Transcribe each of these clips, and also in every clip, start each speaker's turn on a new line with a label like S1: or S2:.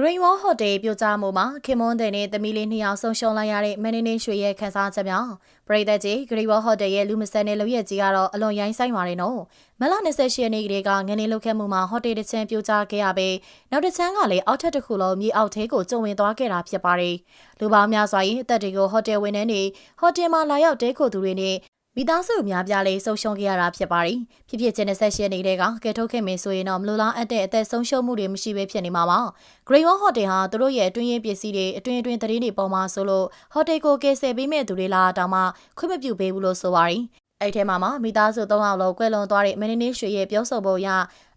S1: Green Wall Hotel ပြိုကျမှုမှာခင်မွန်းတဲ့နဲ့သမီးလေးနှစ်ယောက်ဆုံးရှုံးလိုက်ရတဲ့မန်နေနေရွှေရဲ့ခန်းစားချက်များပရိသတ်ကြီး Green Wall Hotel ရဲ့လူမဆန်တဲ့လုပ်ရက်ကြီးကတော့အလွန်ရိုင်းဆိုင်ပါတယ်နော်မလ28ရက်နေ့ကလေးကငနေလုတ်ခဲ့မှုမှာဟိုတယ်တစ်ချမ်းပြိုကျခဲ့ရပြီးနောက်တစ်ချမ်းကလည်းအောက်ထပ်တစ်ခုလုံးမြေအောက်ထဲကိုကျုံဝင်သွားခဲ့တာဖြစ်ပါတယ်လူပေါင်းများစွာရဲ့အသက်တွေကိုဟိုတယ်ဝန်ထမ်းတွေဟိုတယ်မှာလာရောက်တဲခိုသူတွေနဲ့ မိသားစုများပြားလေးဆုံးရှုံးခဲ့ရတာဖြစ်ပါတယ်။ဖြစ်ဖြစ်ချင်းနဲ့ဆက်ရှိနေတဲ့ကကဲထုတ်ခဲ့မယ်ဆိုရင်တော့မလိုလားအပ်တဲ့အသက်ဆုံးရှုံးမှုတွေမရှိဘဲဖြစ်နေမှာပါ။ Green Wall Hotel ဟာသူတို့ရဲ့အတွင်းရင်ပစ္စည်းတွေအတွင်းအတွင်းသတင်းတွေပေါ်မှာဆိုလို့ဟိုတယ်ကိုကယ်ဆယ်ပေးမဲ့သူတွေလာတောင်မှခွင့်မပြုပေးဘူးလို့ဆိုပါတယ်။အဲ့ထဲမှာမှမိသားစု၃ယောက်လုံးကွယ်လွန်သွားတဲ့မင်းနေရွှေရဲ့ပြောဆိုပုံအရ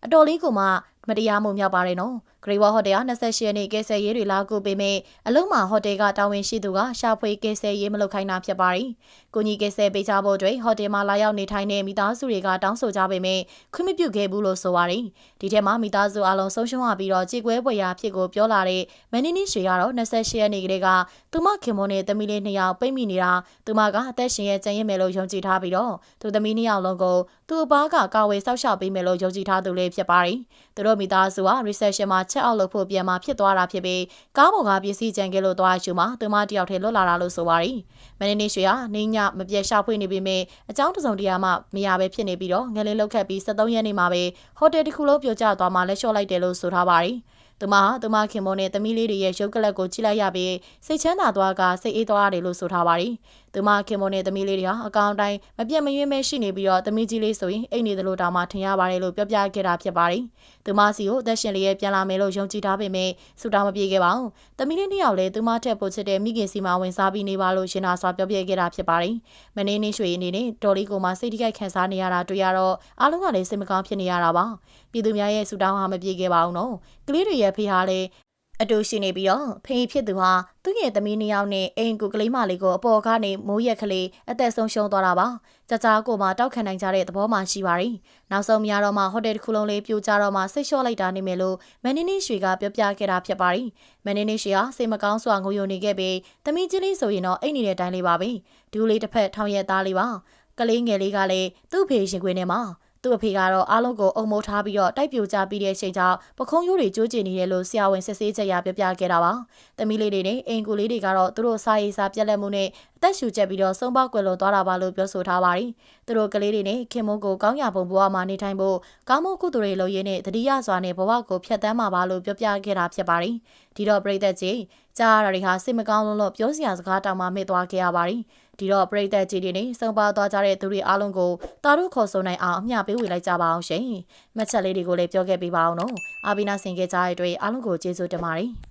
S1: အတော်လေးကိုမှမတရားမှုမြောက်ပါတယ်နော်။ Great Wall Hotel က28ရက်နေ့ကဲဆယ်ရေးတွေလာကူပေးမယ်အလုံးမှာဟိုတယ်ကတာဝန်ရှိသူကရှာဖွေကဲဆယ်ရေးမလုပ်ခိုင်းတာဖြစ်ပါတယ်။ကိုကြီးကဲဆယ်ပေးကြဖို့အတွက်ဟိုတယ်မှာလာရောက်နေထိုင်တဲ့မိသားစုတွေကတောင်းဆိုကြပေမဲ့ခွင့်မပြုခဲ့ဘူးလို့ဆိုပါတယ်။ဒီထဲမှာမိသားစုအလုံးဆုံးရှုံးရပြီးတော့ကြေကွဲပွဲရာဖြစ်ကိုပြောလာတဲ့မန်နီနီရွှေကတော့28ရက်နေ့ကလေးကသူမခင်မွန်နဲ့သမီးလေးနှစ်ယောက်ပိတ်မိနေတာသူမကအသက်ရှင်ရဲ့ကြံရစ်မယ်လို့ယုံကြည်ထားပြီးတော့သူသမီးနှစ်ယောက်လုံးကိုသူ့အပါကကာဝယ်ဆောက်ရှောက်ပေးမယ်လို့ယုံကြည်ထားသူလေးဖြစ်ပါတယ်။သူတို့မိသားစုက reception မှာချက်အောက်လုပ်ဖို့ပြန်မှာဖြစ်သွားတာဖြစ်ပြီးကားပေါ်ကပစ္စည်းကြံခဲ့လို့သွားရှုမှာသူမတယောက်ထဲလွတ်လာတာလို့ဆိုပါရီမင်းနေရွှေဟာနေညမပြတ်ရှာဖွေနေပေမဲ့အကြောင်းတစုံတရာမှမရပဲဖြစ်နေပြီးတော့ငလင်းလောက်ခတ်ပြီး73ရက်နေ့မှာပဲဟိုတယ်တစ်ခုလုံးပြိုကျသွားမှလက်လျှော့လိုက်တယ်လို့ဆိုထားပါရီသူမဟာသူမခင်မွန်နဲ့သမီးလေးတွေရဲ့ရုပ်ကလပ်ကိုကြည့်လိုက်ရပြီးစိတ်ချမ်းသာသွားကစိတ်အေးသွားရတယ်လို့ဆိုထားပါတယ်။သူမခင်မွန်နဲ့သမီးလေးတွေဟာအကောင်တိုင်းမပြတ်မရွေးမဲရှိနေပြီးတော့သမီးကြီးလေးဆိုရင်အိတ်နေသလိုတောင်မှထင်ရပါတယ်လို့ပြောပြခဲ့တာဖြစ်ပါတယ်။သူမစီကိုအသက်ရှင်လေးရဲ့ပြန်လာမယ်လို့ယုံကြည်ထားပေမဲ့ဆူတောင်းမပြေခဲ့ပါဘူး။သမီးလေးနှစ်ယောက်လည်းသူမထက်ပိုချစ်တဲ့မိခင်စီမဝင်စားပြီးနေပါလို့ရှင်သာစွာပြောပြခဲ့တာဖြစ်ပါတယ်။မနေ့နေ့ရွှေအနေနဲ့တော်လေးကိုမှစိတ်ထိခိုက်ခံစားနေရတာတွေ့ရတော့အားလုံးကလည်းစိတ်မကောင်းဖြစ်နေရတာပါ။ပြည်သူများရဲ့ဆူတောင်းဟာမပြေခဲ့ပါဘူးနော်။ကလေးတွေရဲ့ဖေဟာလည်း အတူရှိနေပြီးတော့ဖေဖြစ်သူဟာသူ့ရဲ့သမီးနှစ်ယောက်နဲ့အိမ်ကူကလေးမလေးကိုအပေါ်ကနေမိုးရက်ကလေးအသက်ဆုံးရှုံးသွားတာပါကြကြကိုမှတောက်ခံနိုင်ကြတဲ့သဘောမှရှိပါတယ်နောက်ဆုံးများတော့မှဟိုတယ်တစ်ခုလုံးလေးပြိုကျတော့မှစိတ်လျှော့လိုက်တာနေမယ်လို့မန်နီနီရွှေကပြောပြခဲ့တာဖြစ်ပါတယ်မန်နီနီရွှေဟာစိတ်မကောင်းစွာငိုယိုနေခဲ့ပြီးသမီးကြီးလေးဆိုရင်တော့အိတ်နေတဲ့အတိုင်းလေးပါပဲဒူးလေးတစ်ဖက်ထောင်ရက်သားလေးပါကလေးငယ်လေးကလည်းသူ့ဖေရှင်ခွေနဲ့မှာ သူ့အဖေကတော့အားလုံးကိုအုံမိုးထားပြီးတော့တိုက်ပြိုကျပြီးတဲ့အချိန်ကြောင့်ပခုံးရိုးတွေကျိုးကျင်နေတယ်လို့ဆရာဝန်စစ်ဆေးချက်ရပြပြခဲ့တာပါ။သမီးလေးတွေနဲ့အင်ကူလေးတွေကတော့သူတို့စာရေးစာပြက်လက်မှုနဲ့အသက်ရှူချက်ပြီးတော့ဆုံးပေါက်ကွယ်လွန်သွားတာပါလို့ပြောဆိုထားပါတယ်။သူတို့ကလေးတွေနဲ့ခင်မုန်းကိုကောင်းရပုံဘဝမှာနေထိုင်ဖို့ကောင်းမွန်ကုသိုလ်တွေလုပ်ရင်းနဲ့တတိယစွာနဲ့ဘဝကိုဖျက်ဆီးမှာပါလို့ပြောပြခဲ့တာဖြစ်ပါတယ်။ဒီတော့ပြည်သက်ကြီးကြားရတာတွေဟာစိတ်မကောင်းလို့ပြောစရာစကားတောင်မှမေ့သွားခဲ့ရပါတယ်။ဒီတော့ပြည်သက်ကြီးတွေနဲ့စုံပါသွားကြတဲ့သူတွေအားလုံးကိုတာတို့ခေါ်ဆိုနိုင်အောင်အမျှပေးဝေလိုက်ကြပါအောင်ရှင်။မှတ်ချက်လေးတွေကိုလည်းပြောခဲ့ပေးပါအောင်နော်။အာဘီနာဆင်ခဲ့ကြတဲ့အတွက်အားလုံးကိုကျေးဇူးတင်ပါတယ်။